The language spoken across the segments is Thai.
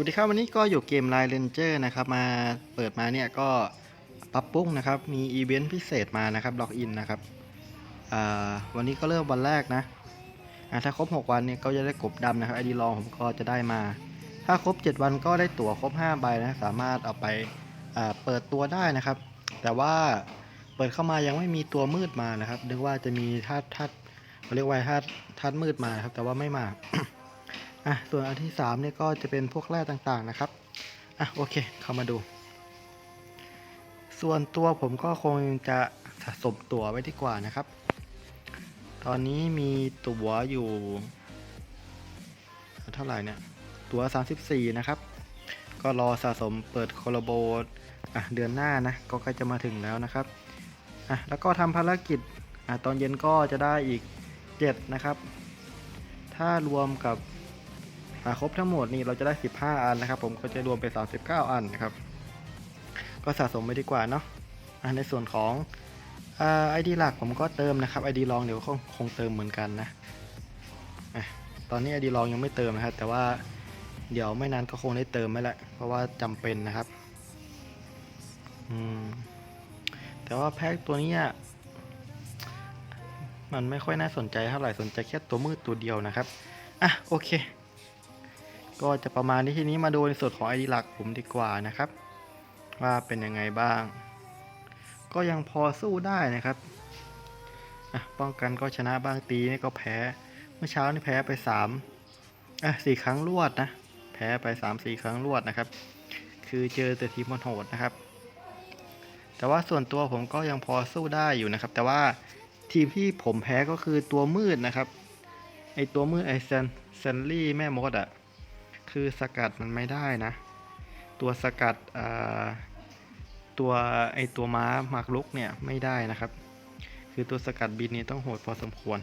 วัสดีครับวันนี้ก็อยู่เกม Line Ranger นะครับมาเปิดมาเนี่ยก็ปรับปรุงนะครับมีอีเวนต์พิเศษมานะครับล็อกอินนะครับวันนี้ก็เริ่มวันแรกนะถ้าครบ 6 วันเนี่ยก็จะได้กบดำนะครับไอดีลองผมก็จะได้มา ถ้าครบ 7 วันก็ได้ตั๋วครบ 5 ใบนะสามารถเอาไปเปิดตัวได้นะครับ แต่ว่าเปิดเข้ามายังไม่มีตัวมืดมานะครับนึกว่าจะมีธาตุธาตุเรียกว่าธาตุธาตุมืดมาครับแต่ว่าไม่มา อะส่วนอันที่3เนี่ยก็จะเป็นพวกแร่ต่างๆนะครับอะโอเคเข้ามาดู ส่วนตัวผมก็คงจะสะสมตั๋วไว้ดีกว่านะครับ ตอนนี้มีตั๋วอยู่เท่าไหร่เนี่ยตั๋ว 34 นะครับ ก็รอสะสมเปิดโคโลโบอะเดือนหน้านะก็ใกล้จะมาถึงแล้วนะครับอะแล้วก็ทำภารกิจอะตอนเย็นก็จะได้อีก 7 นะครับ ถ้ารวมกับ ครบทั้งหมดนี่เราจะได้ 15 อันนะครับ ผมก็จะรวมเป็น39 อันนะครับ ก็สะสมไปดีกว่าเนาะในส่วนของไอดีหลักผมก็เติมนะครับไอดีรองเดี๋ยวคงคงเติมเหมือนกันนะอะตอนนี้ไอดีรองยังไม่เติมนะครับ แต่ว่าเดี๋ยวไม่นานก็คงได้เติมไม่ละเพราะว่าจำเป็นนะครับอืมแต่ว่าแพ็คตัวนี้มันไม่ค่อยน่าสนใจเท่าไหร่สนใจแค่ตัวมืดตัวเดียวนะครับ อะโอเค ก็จะประมาณนี้ทีนี้มาดูในส่วนของไอดีหลักผมดีกว่านะครับ ว่าเป็นยังไงบ้าง ก็ยังพอสู้ได้นะครับป้องกันก็ชนะบ้างตีนี่ก็แพ้เมื่อเช้านี่แพ้ไป3อะสี่ครั้งรวดนะ แพ้ไป3 4ครั้งรวดนะครับ คือเจอแต่ทีมมันโหดนะครับ แต่ว่าส่วนตัวผมก็ยังพอสู้ได้อยู่นะครับ แต่ว่าทีมที่ผมแพ้ก็คือตัวมืดนะครับไอตัวมืดไอเซนเซนลี่แม่มดอะ่ะ คือสกัดมันไม่ได้นะ ตัวสกัดตัวไอตัวม้าหมากลุกเนี่ยไม่ได้นะครับ คือตัวสกัดบินนี่ต้องโหดพอสมควร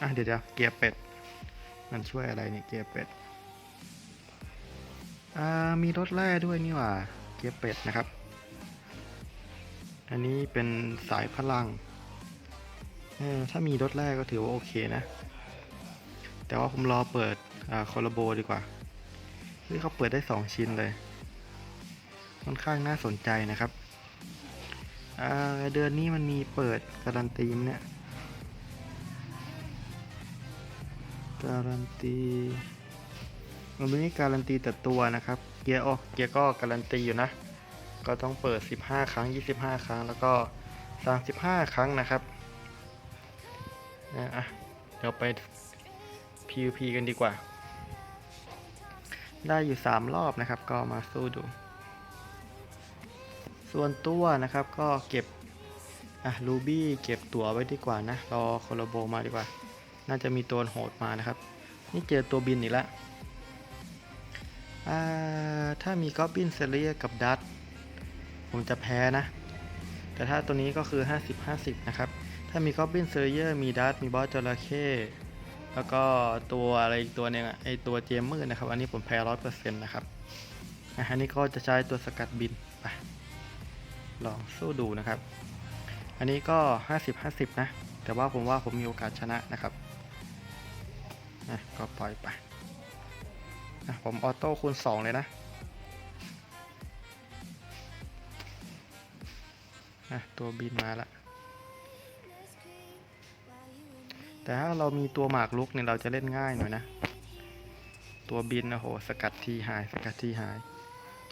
อะเดี๋ยวเดี๋ยวเกียร์เป็ด มันช่วยอะไรเนี่ยเกียร์เป็ดอ่ามีรถแร่ด้วยนี่หว่าเกียร์เป็ดนะครับ อันนี้เป็นสายพลังถ้ามีรถแร่ก็ถือว่าโอเคนะ แต่ว่าผมรอเปิดอ่าคอลโบดีกว่าที่เขาเปิดได้ 2 ชิ้นเลย ค่อนข้างน่าสนใจนะครับ เดือนนี้มันมีเปิดการันตีมเนี่ยการันตีมันไม่ได้การันตีแต่ตัวนะครับ เกียร์โอกเกียร์ก็การันตีอยู่นะ ก็ต้องเปิด 15 ครั้ง 25 ครั้ง แล้วก็ 35 ครั้งนะครับนะอะเดี๋ยวไป PVP กันดีกว่า ได้อยู่ 3 รอบนะครับ ก็มาสู้ดู ส่วนตัวนะครับก็เก็บอะรูบี้เก็บตั๋วไว้ดีกว่านะ รอโคโลโบมาดีกว่า น่าจะมีตัวโหดมานะครับ นี่เจอตัวบินอีกแล้วอ่าถ้ามีก็บินเซเรียกับดัตผมจะแพ้นะ แต่ถ้าตัวนี้ก็คือ 50-50 นะครับ ถ้ามีก็บินเซเรียมีดัตมีบอสจระเข้ แล้วก็ตัวอะไรอีกตัวหนึงอะไอตัวเจมมืดนะครับ อันนี้ผมแพ้ร้อยเปอร์เซ็นต์นะครับอันนี้ก็จะใช้ตัวสกัดบินไปลองสู้ดูนะครับ อันนี้ก็ 50-50 นะ แต่ว่าผมว่าผมมีโอกาสชนะนะครับอะก็ปล่อยไปอะผมออโต้คูณ 2 เลยนะอะตัวบินมาละ แต่ถ้าเรามีตัวหมากลุกเนี่ยเราจะเล่นง่ายหน่อยนะ ตัวบินโอ้โหสกัดทีหายสกัดทีหาย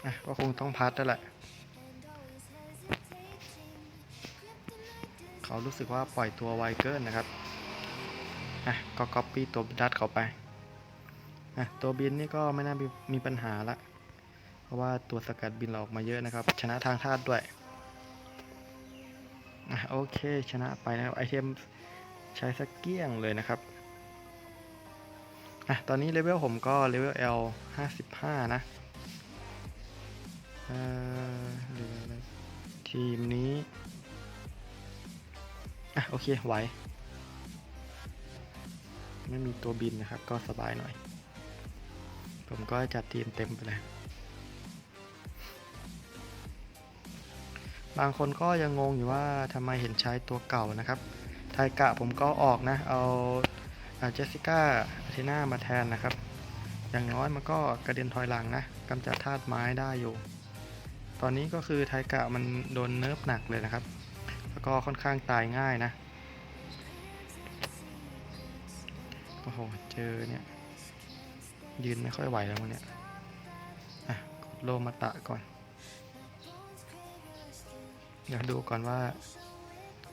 อะก็คงต้องพัดแล้วแหละ เขารู้สึกว่าปล่อยตัวไวเกินนะครับอะก็ก๊อปปี้ตัวดัดเขาไปอะตัวบินนี่ก็ไม่น่ามีมีปัญหาละ เพราะว่าตัวสกัดบินเราออกมาเยอะนะครับ ชนะทางธาตุด้วยอะโอเคชนะไปนะครับไอเทม ใช้สักเกี้ยงเลยนะครับอะตอนนี้เลเวลผมก็เลเวล L 55นะเอ่อเหลืออะทีมนี้อะโอเคไหวไม่มีตัวบินนะครับ ก็สบายหน่อย ผมก็จัดทีมเต็มไปเลย บางคนก็ยังงงอยู่ว่าทำไมเห็นใช้ตัวเก่านะครับ ไทกะผมก็ออกนะ เอาเจสสิก้าอาเทนามาแทนนะครับ อย่างน้อยมันก็กระเด็นถอยหลังนะกำจัดธาตุไม้ได้อยู่ ตอนนี้ก็คือไทกะมันโดนเนิร์ฟหนักเลยนะครับ แล้วก็ค่อนข้างตายง่ายนะ โอ้โห เจอเนี่ย ยืนไม่ค่อยไหวแล้วมั้งเนี่ยอะกดโลมาตะก่อน เดี๋ยวดูก่อนว่า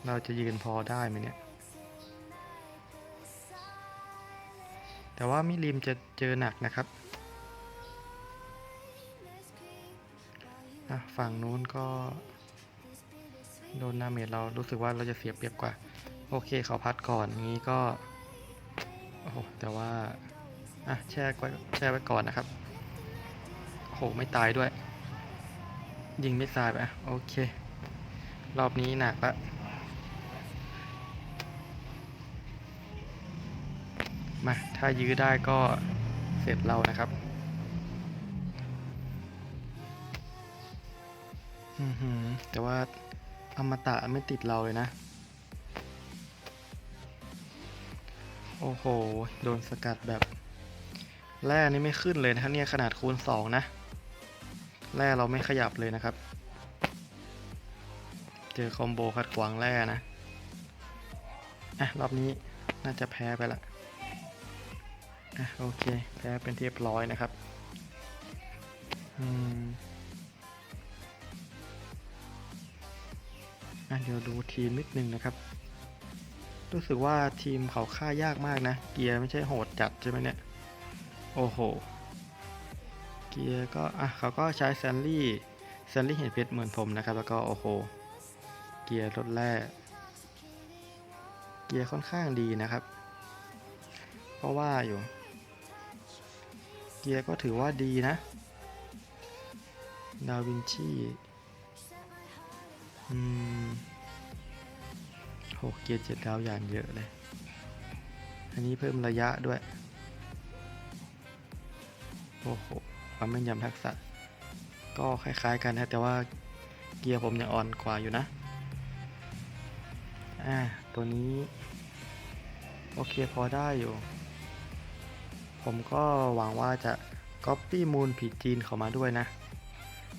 เราจะยืนพอได้ไหมเนี่ย แต่ว่ามิริมจะเจอหนักนะครับอะฝั่งนู้นก็โดนนาเมจเรารู้สึกว่าเราจะเสียเปรียบกว่า โอเคเขาพัดก่อนงี้ก็ โอ้โห แต่ว่า อะ แช่ไว้แช่ไว้ก่อนนะครับ โอ้โห ไม่ตายด้วย ยิงไม่ตายไปโอเค รอบนี้หนักละ มาถ้ายื้อได้ก็เสร็จเรานะครับอือแต่ว่าอมตะไม่ติดเราเลยนะ โอ้โห โดนสกัดแบบ แร่นี่ไม่ขึ้นเลยนะครับเนี่ยขนาดคูณ 2 นะ แร่เราไม่ขยับเลยนะครับ เจอคอมโบขัดขวางแร่นะ อะ รอบนี้น่าจะแพ้ไปละ อะโอเคแพ้เป็นที่เรียบร้อยนะครับ อืมอะเดี๋ยวดูทีมนิดนึงนะครับ รู้สึกว่าทีมเขาฆ่ายากมากนะ เกียร์ไม่ใช่โหดจัดใช่ไหมเนี่ย โอ้โห เกียร์ก็อะเขาก็ใช้แซนลี่แซนลี่เห็นเพชรเหมือนผมนะครับ แล้วก็โอ้โห เกียร์รถแร่เกียร์ค่อนข้างดีนะครับ เพราะว่าอยู่ เกียร์ก็ถือว่าดีนะ ดาวินชีอืมโหเกียร์เจ็ดดาวอย่างเยอะเลย อันนี้เพิ่มระยะด้วย โอ้โห ความแม่นยำทักษะ ก็คล้ายๆกันนะ แต่ว่าเกียร์ผมยังอ่อนกว่าอยู่นะ อ่า ตัวนี้ โอเคพอได้อยู่ ผมก็หวังว่าจะก๊อปปี้มูลผีจีนเข้ามาด้วยนะ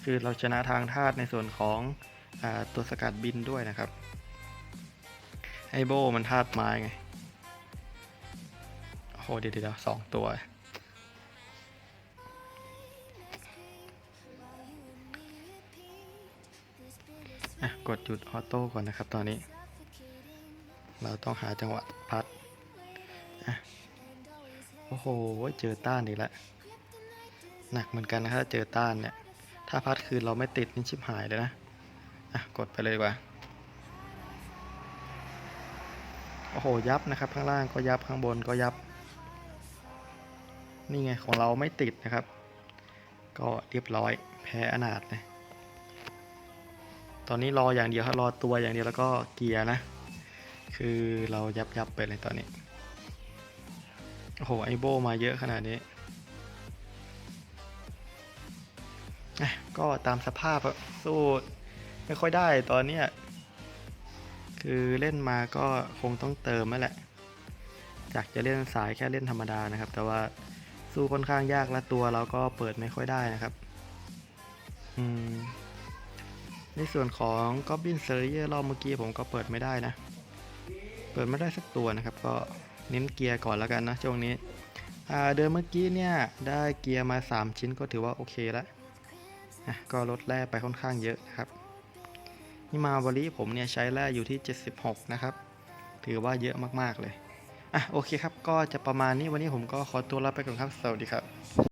คือเราชนะทางธาตุในส่วนของอตัวสกัดบินด้วยนะครับไอโบมันธาตุไม้ไง โอ้โหเดี๋ยวเดี๋ยวสองตัวอะกดหยุดออโต้ก่อนนะครับตอนนี้ เราต้องหาจังหวะพัด โอ้โห เจอต้านอีกแล้ว หนักเหมือนกันนะครับเจอต้านเนี่ย ถ้าพัดคืนเราไม่ติดนี่ชิบหายเลยนะ อะ กดไปเลยดีกว่า โอ้โห ยับนะครับ ข้างล่างก็ยับข้างบนก็ยับ นี่ไงของเราไม่ติดนะครับ ก็เรียบร้อย แพ้อนาถเลยตอนนี้รออย่างเดียวครับรอตัวอย่างเดียวแล้วก็เกียร์นะ คือเรายับยับไปเลยตอนนี้ โอ้โห ไอโบมาเยอะขนาดนี้ ก็ตามสภาพสู้ไม่ค่อยได้ตอนเนี้ยคือเล่นมาก็คงต้องเติมนั่นแหละอยากจะเล่นสายแค่เล่นธรรมดานะครับ แต่ว่าสู้ค่อนข้างยากและตัวเราก็เปิดไม่ค่อยได้นะครับ อืม ในส่วนของ Goblin s e r i e r รอบเมื่อกี้ผมก็เปิดไม่ได้นะ เปิดไม่ได้สักตัวนะครับก็ เน้นเกียร์ก่อนแล้วกันนะช่วงนี้เดิมเมื่อกี้เนี่ยได้เกียร์มา 3 ชิ้นก็ถือว่าโอเคแล้วอะก็ลดแร่ไปค่อนข้างเยอะนะครับนี่มาบริผมเนี่ยใช้แร่อยู่ที่ 76 นะครับ ถือว่าเยอะมากๆเลยอะโอเคครับก็จะประมาณนี้วันนี้ผมก็ขอตัวลาไปก่อนครับ สวัสดีครับ